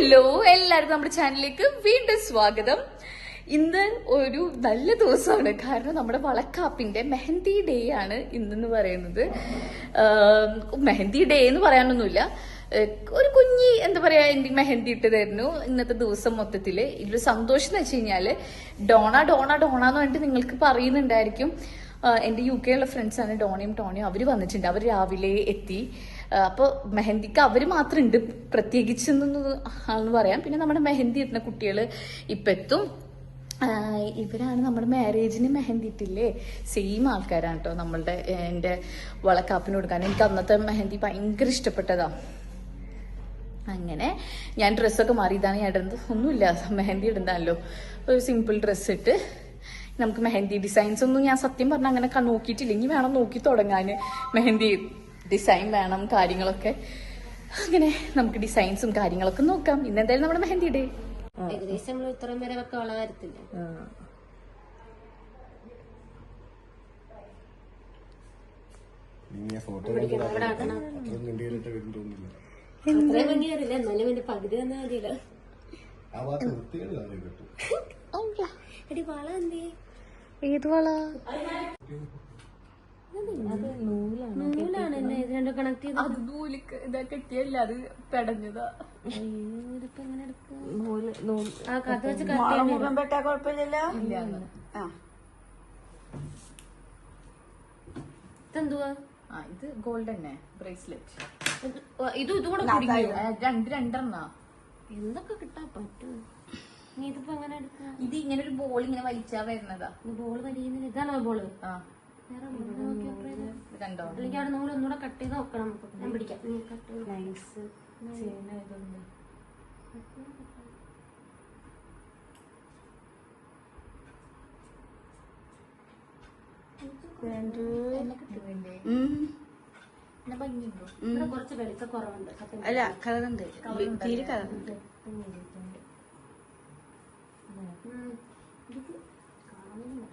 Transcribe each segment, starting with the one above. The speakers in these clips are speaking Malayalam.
ഹലോ എല്ലാവർക്കും നമ്മുടെ ചാനലിലേക്ക് വീണ്ടും സ്വാഗതം. ഇന്ന് ഒരു നല്ല ദിവസമാണ്. കാരണം നമ്മുടെ വളക്കാപ്പിന്റെ മെഹന്തി ഡേ ആണ് ഇന്നെന്ന് പറയുന്നത്. മെഹന്തി ഡേ എന്ന് പറയാനൊന്നുമില്ല. ഒരു കുഞ്ഞി എന്താ പറയാ എനിക്ക് മെഹന്തി ഇട്ടതായിരുന്നു ഇന്നത്തെ ദിവസം മൊത്തത്തിൽ. ഇതിലൊരു സന്തോഷം എന്ന് വെച്ച് കഴിഞ്ഞാൽ ഡോണ ഡോണ ഡോണ എന്ന് പറഞ്ഞിട്ട് നിങ്ങൾക്ക് പറയുന്നുണ്ടായിരിക്കും. എന്റെ യു കെയിലുള്ള ഫ്രണ്ട്സാണ് ഡോണിയും ടോണിയും. അവർ വന്നിട്ടുണ്ട്. അവർ രാവിലെ എത്തി. അപ്പോൾ മെഹന്തിക്ക് അവർ മാത്രം ഉണ്ട് പ്രത്യേകിച്ച് ആണെന്ന് പറയാം. പിന്നെ നമ്മുടെ മെഹന്തി ഇടുന്ന കുട്ടികൾ ഇപ്പം എത്തും. ഇവരാണ് നമ്മുടെ മാരേജിന് മെഹന്തി ഇട്ടില്ലേ? സെയിം ആൾക്കാരാണ് കേട്ടോ നമ്മളുടെ എന്റെ വളക്കാപ്പിന് കൊടുക്കാൻ. എനിക്ക് അന്നത്തെ മെഹന്തി ഭയങ്കര ഇഷ്ടപ്പെട്ടതാ. അങ്ങനെ ഞാൻ ഡ്രസ്സൊക്കെ മാറി. ഇതാണ് ഞാൻ ഇടുന്നത്. ഒന്നുമില്ല മെഹന്തി ഇടുന്നതല്ലോ. ഒരു സിമ്പിൾ ഡ്രസ്സ് ഇട്ട് നമുക്ക് മെഹന്തി ഡിസൈൻസ് ഒന്നും ഞാൻ സത്യം പറഞ്ഞാൽ അങ്ങനെ നോക്കിയിട്ടില്ല. ഇനി വേണം നോക്കി തുടങ്ങാൻ മെഹന്തി ഡിസൈൻ വേണം കാര്യങ്ങളൊക്കെ. അങ്ങനെ നമുക്ക് ഡിസൈൻസും കാര്യങ്ങളൊക്കെ നോക്കാം. ഇന്ന് എന്തായാലും നമ്മുടെ മെഹന്തി ഡേ. ഏകദേശം നമ്മൾ ഇത്രയും വരെ ഒക്കെ അത്രയും എന്നാലും എന്റെ പകുതി എടി വള എന്തേ ഏത് വള? നൂലാണ്. എന്നെ ഇത് രണ്ടും കണക്ട് ചെയ്ത് അത് നൂലിക്ക് ഇതാ കെട്ടിയല്ല അത് പെടഞ്ഞതാ. ഇതിപ്പോ എങ്ങനെ എടുക്കുക ആ വെച്ച് കട്ട് ഇതെന്തുവാ? ആ ഇത് ഗോൾഡ് തന്നെ ബ്രേസ്ലെറ്റ് ഇത് ഇതും കൂടെ? രണ്ട് രണ്ടെണ്ണ. എന്തൊക്കെ കിട്ടാൻ പറ്റും? നീ ഇതിപ്പോ എങ്ങനെ എടുക്കുക ഇത് ഇങ്ങനെ ഒരു ബോൾ ഇങ്ങനെ വലിച്ചാ വരുന്നതാ. ബോൾ വലിയുന്നില്ല ഇതാണോ ബോൾ? ആ. കണ്ടോ അല്ലെങ്കിൽ അവിടെ നൂൽ ഒന്നുകൂടെ കട്ട് ചെയ്ത് നോക്കണം നമുക്ക് ഞാൻ പിടിക്കാം നീ കട്ട് സത്യം അല്ല കളറുണ്ട് തീരെ കളറുണ്ട്. ഇത് കാണുന്നില്ല.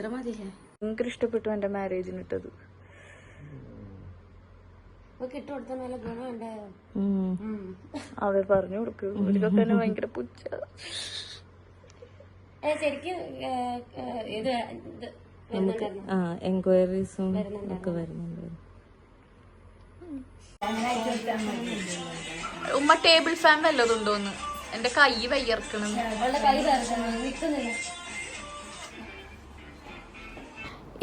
ഇത്ര മതിയല്ലേ? നിങ്ങൾക്ക് ഇഷ്ടപ്പെട്ടു എന്റെ മാരേജിന് ഇട്ടത്. അവ പറഞ്ഞു കൊടുക്ക്. ഇവർക്കൊക്കെ തന്നെ ഭയങ്കര പുച്ച ശരിക്കും ഇത് ആ എൻക്വയറീസും ഒക്കെ വരുന്നുണ്ട് ഉമ്മ ടേബിൾ ഫാൻ വല്ലതുണ്ടോന്ന് എന്റെ കൈ വയ്യർക്കണം. കൈ വേർക്കുന്നു,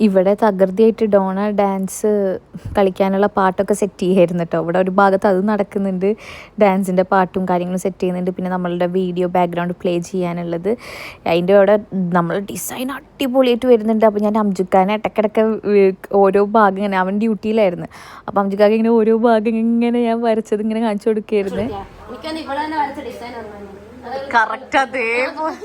ഇവിടെ തകൃതിയായിട്ട് ഡോണ ഡാൻസ് കളിക്കാനുള്ള പാട്ടൊക്കെ സെറ്റ് ചെയ്യായിരുന്നു കേട്ടോ ഇവിടെ ഒരു ഭാഗത്ത് അത് നടക്കുന്നുണ്ട്. ഡാൻസിന്റെ പാട്ടും കാര്യങ്ങളും സെറ്റ് ചെയ്യുന്നുണ്ട്. പിന്നെ നമ്മളുടെ വീഡിയോ ബാക്ക്ഗ്രൗണ്ട് പ്ലേ ചെയ്യാനുള്ളത്. അതിന്റെ അവിടെ നമ്മൾ ഡിസൈൻ അടിപൊളിയായിട്ട് വരുന്നുണ്ട്. അപ്പോൾ ഞാൻ അംജുക്കാനെ ഇടയ്ക്കിടയ്ക്ക് ഓരോ ഭാഗം ഇങ്ങനെ അവൻ ഡ്യൂട്ടിയിലായിരുന്നു അപ്പോൾ അംജുക്കാക്ക് ഇങ്ങനെ ഓരോ ഭാഗം ഇങ്ങനെ ഞാൻ വരച്ചത് ഇങ്ങനെ കാണിച്ചു കൊടുക്കുകയായിരുന്നു. കറക്റ്റ് അതേപോലെ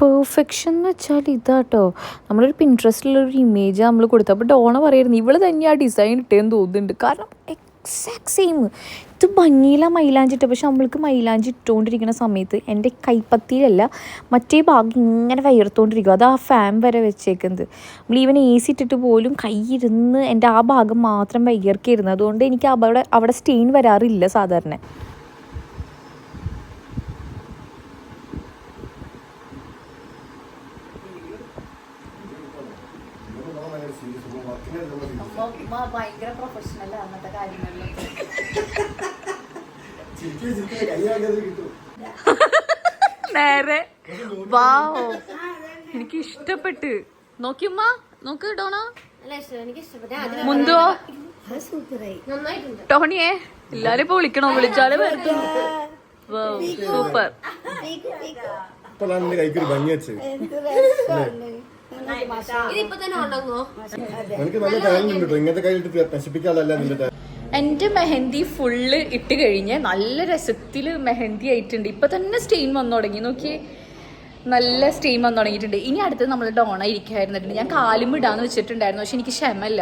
പെർഫെക്ഷൻ എന്ന് വെച്ചാൽ ഇതാട്ടോ. നമ്മളൊരു പിൻട്രസ്റ്റിലൊരു ഇമേജ് നമ്മൾ കൊടുത്തു അപ്പോൾ ഡോണ പറയുന്നു ഇവൾ തന്നെ ആ ഡിസൈൻ ഇട്ടേന്ന് തോന്നുന്നുണ്ട്. കാരണം എക്സാക്ട് സെയിം ഇത് ഭംഗിയില മൈലാഞ്ചി ഇട്ട പക്ഷെ നമ്മൾക്ക് മൈലാഞ്ചി ഇട്ടുകൊണ്ടിരിക്കുന്ന സമയത്ത് എന്റെ കൈപ്പത്തിയിലല്ല മറ്റേ ഭാഗം ഇങ്ങനെ വയർത്തുകൊണ്ടിരിക്കും അത് ആ ഫാൻ വരെ വെച്ചേക്കുന്നത്. നമ്മൾ ഈവൻ എ സി ഇട്ടിട്ട് പോലും കൈയിരുന്ന് എന്റെ ആ ഭാഗം മാത്രം വയ്യർക്കായിരുന്നു അതുകൊണ്ട് എനിക്ക് അവിടെ അവിടെ സ്റ്റെയിൻ വരാറില്ല സാധാരണ. ഭയങ്കര പ്രൊഫഷണൽ അങ്ങനത്തെ കാര്യങ്ങളിലൊക്കെ നേരെ. വാവോ എനിക്ക് ഇഷ്ടപ്പെട്ട് നോക്കിയമ്മ നോക്ക് ടോണോ മുന്തോ നന്നായിട്ടുണ്ട്. ടോണിയെ എല്ലാരും ഇപ്പൊ വിളിക്കണോ? വിളിച്ചാൽ സൂപ്പർ. ഭംഗി വെച്ചത്. ഇതിപ്പോ തന്നെ എനിക്ക് നല്ല ഉണ്ട്. എന്റെ മെഹന്തി ഫുള്ള് ഇട്ട് കഴിഞ്ഞ് നല്ല രസത്തിൽ മെഹന്തി ആയിട്ടുണ്ട്. ഇപ്പൊ തന്നെ സ്റ്റെയിൻ വന്നു തുടങ്ങി. നോക്കി നല്ല സ്റ്റെയിൻ വന്നു തുടങ്ങിയിട്ടുണ്ട്. ഇനി അടുത്തത് നമ്മൾ ഡോണ ഞാൻ കാലും ഇടാന്ന് വെച്ചിട്ടുണ്ടായിരുന്നു. പക്ഷെ എനിക്ക് ക്ഷമല്ല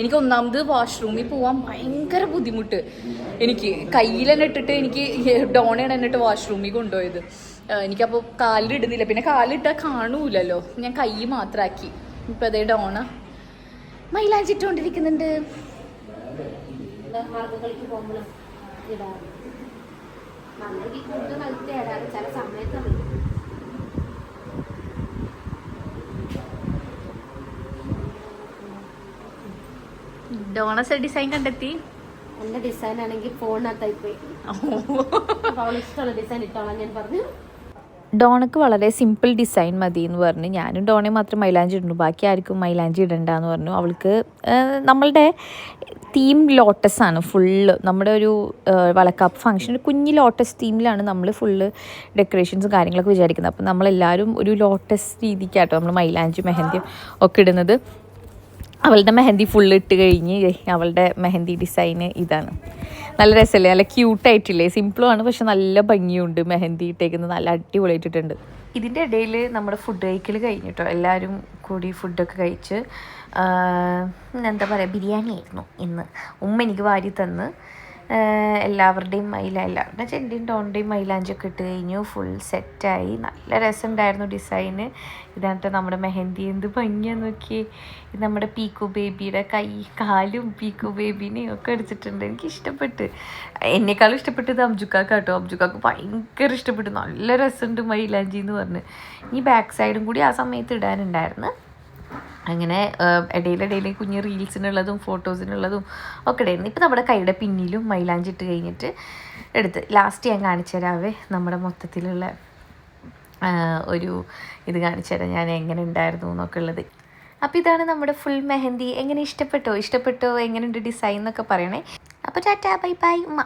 എനിക്ക് ഒന്നാമത് വാഷ്റൂമിൽ പോകാൻ ഭയങ്കര ബുദ്ധിമുട്ട്. എനിക്ക് കയ്യിൽ തന്നെ ഇട്ടിട്ട് എനിക്ക് ഡോണയാണ് എന്നിട്ട് വാഷ്റൂമിൽ കൊണ്ടുപോയത്. എനിക്കപ്പോൾ കാലിലിടുന്നില്ല പിന്നെ കാലിട്ടാൽ കാണൂലല്ലോ. ഞാൻ കൈ മാത്രമാക്കി ഇപ്പം അതേ ഡോണ മൈലാഞ്ചിട്ടുകൊണ്ടിരിക്കുന്നുണ്ട് ചില സമയത്ത് ഡോണസ് ഡിസൈൻ കണ്ടെത്തി? എന്റെ ഡിസൈൻ ആണെങ്കിൽ ഫോണിനകത്തായി പോയി അവൾ ഇഷ്ടമുള്ള ഡിസൈൻ ഇട്ടോളാം ഞാൻ പറഞ്ഞു. ഡോണക്ക് വളരെ സിമ്പിൾ ഡിസൈൻ മതി എന്ന് പറഞ്ഞു. ഞാനും ഡോണെ മാത്രം മൈലാഞ്ചി ഇടുന്നു. ബാക്കി ആർക്കും മൈലാഞ്ചി ഇടണ്ട എന്ന് പറഞ്ഞു. അവൾക്ക് നമ്മളുടെ തീം ലോട്ടസ് ആണ് ഫുള്ള് നമ്മുടെ ഒരു വളക്കാപ്പ് ഫംഗ്ഷൻ ഒരു കുഞ്ഞ് ലോട്ടസ് തീമിലാണ് നമ്മൾ ഫുള്ള് ഡെക്കറേഷൻസും കാര്യങ്ങളൊക്കെ വിചാരിക്കുന്നത്. അപ്പം നമ്മളെല്ലാവരും ഒരു ലോട്ടസ് രീതിക്കാട്ടോ നമ്മൾ മൈലാഞ്ചി മെഹന്തിയും ഒക്കെ ഇടുന്നത്. അവളുടെ മെഹന്തി ഫുള്ള് ഇട്ട് കഴിഞ്ഞ് അവളുടെ മെഹന്തി ഡിസൈന് ഇതാണ്. നല്ല രസമല്ലേ? നല്ല ക്യൂട്ടായിട്ടില്ലേ സിമ്പിളും ആണ് പക്ഷെ നല്ല ഭംഗിയുണ്ട് മെഹന്തി ഇട്ടേക്കുന്നത്. നല്ല അടിപൊളിയായിട്ടുണ്ട് ഇതിന്റെ ഇടയിൽ നമ്മുടെ ഫുഡ് കഴിക്കൽ കഴിഞ്ഞിട്ടോ എല്ലാവരും കൂടി ഫുഡൊക്കെ കഴിച്ച് എന്താ പറയുക ബിരിയാണി ആയിരുന്നു ഇന്ന്. ഉമ്മ എനിക്ക് വാരി തന്ന്. എല്ലാവരുടെയും മൈല എല്ലാവരുടെയും ചെണ്ടിയും ടോണിന്റെയും മൈലാഞ്ചൊക്കെ ഇട്ട് കഴിഞ്ഞു. ഫുൾ സെറ്റായി നല്ല രസമുണ്ടായിരുന്നു ഡിസൈന് ഇതായിട്ട് നമ്മുടെ മെഹന്തി. എന്ത് ഭംഗിയാന്ന് നോക്കി ഇത് നമ്മുടെ പീക്കു ബേബിയുടെ കൈ കാലും പീക്കു ബേബിനെയും ഒക്കെ അടിച്ചിട്ടുണ്ട്. എനിക്ക് ഇഷ്ടപ്പെട്ട്. എന്നെക്കാളും ഇഷ്ടപ്പെട്ടത് അംജുക്കാക്ക് കേട്ടോ അംജുക്കാക്ക് ഭയങ്കര ഇഷ്ടപ്പെട്ടു. നല്ല രസമുണ്ട് മൈലാഞ്ചി എന്ന് പറഞ്ഞ്. ഈ ബാക്ക് സൈഡും കൂടി ആ സമയത്ത് ഇടാനുണ്ടായിരുന്നു. അങ്ങനെ ഇടയിലിടയിൽ കുഞ്ഞ് റീൽസിനുള്ളതും ഫോട്ടോസിനുള്ളതും ഒക്കെ ഇടായിരുന്നു. ഇപ്പം നമ്മുടെ കൈയുടെ പിന്നിലും മൈലാഞ്ചി ഇട്ട് കഴിഞ്ഞിട്ട് എടുത്ത് ലാസ്റ്റ് ഞാൻ കാണിച്ചു തരാവേ നമ്മുടെ മൊത്തത്തിലുള്ള ഒരു ഇത് കാണിച്ചു തരാം ഞാൻ എങ്ങനെ ഉണ്ടായിരുന്നു എന്നൊക്കെ ഉള്ളത്. അപ്പോൾ ഇതാണ് നമ്മുടെ ഫുൾ മെഹന്തി. എങ്ങനെ ഇഷ്ടപ്പെട്ടോ? ഇഷ്ടപ്പെട്ടോ? എങ്ങനെയുണ്ട് ഡിസൈൻ എന്നൊക്കെ പറയണേ. അപ്പോൾ ടാറ്റാ ബൈ ബൈ ഉമ്മ.